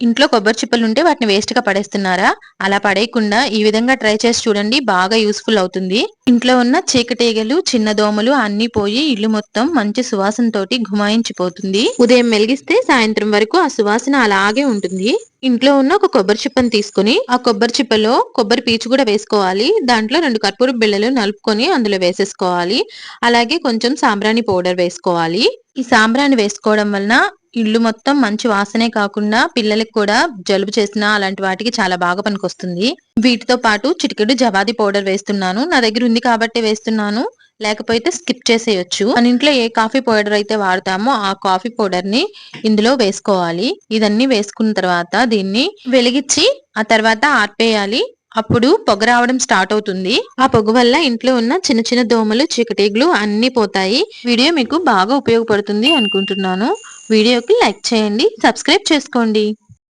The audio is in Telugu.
ఇంట్లో కొబ్బరి చిప్పలు ఉంటే వాటిని వేస్ట్గా పడేస్తున్నారా? అలా పడేయకుండా ఈ విధంగా ట్రై చేసి చూడండి బాగా యూస్ఫుల్ అవుతుంది. ఇంట్లో ఉన్న చీకటీగలు చిన్న దోమలు అన్ని పోయి ఇల్లు మొత్తం మంచి సువాసనతోటి గుమాయించిపోతుంది ఉదయం మెలిగిస్తే సాయంత్రం వరకు ఆ సువాసన అలాగే ఉంటుంది. ఇంట్లో ఉన్న ఒక కొబ్బరి చిప్పను తీసుకుని ఆ కొబ్బరి చిప్పలో కొబ్బరి పీచు కూడా వేసుకోవాలి. దాంట్లో రెండు కర్పూర బిళ్ళలు నలుపుకొని అందులో వేసేసుకోవాలి. అలాగే కొంచెం సాంబ్రాణి పౌడర్ వేసుకోవాలి. ఈ సాంబ్రాణి వేసుకోవడం వలన ఇల్లు మొత్తం మంచి వాసనే కాకుండా పిల్లలకి కూడా జలుబు చేసినా అలాంటి వాటికి చాలా బాగా పనికొస్తుంది. వీటితో పాటు చిటికెడు జవాది పౌడర్ వేస్తున్నాను. నా దగ్గర ఉంది కాబట్టి వేస్తున్నాను. లేకపోతే స్కిప్ చేసేయచ్చు. మన ఇంట్లో ఏ కాఫీ పౌడర్ అయితే వాడతామో ఆ కాఫీ పౌడర్ని ఇందులో వేసుకోవాలి. ఇదన్నీ వేసుకున్న తర్వాత దీన్ని వెలిగించి ఆ తర్వాత ఆర్పేయాలి. అప్పుడు పొగ రావడం స్టార్ట్ అవుతుంది. ఆ పొగ వల్ల ఇంట్లో ఉన్న చిన్న చిన్న దోమలు చీకటీగులు అన్ని పోతాయి. వీడియో మీకు బాగా ఉపయోగపడుతుంది అనుకుంటున్నాను. వీడియోకి లైక్ చేయండి సబ్స్క్రైబ్ చేసుకోండి.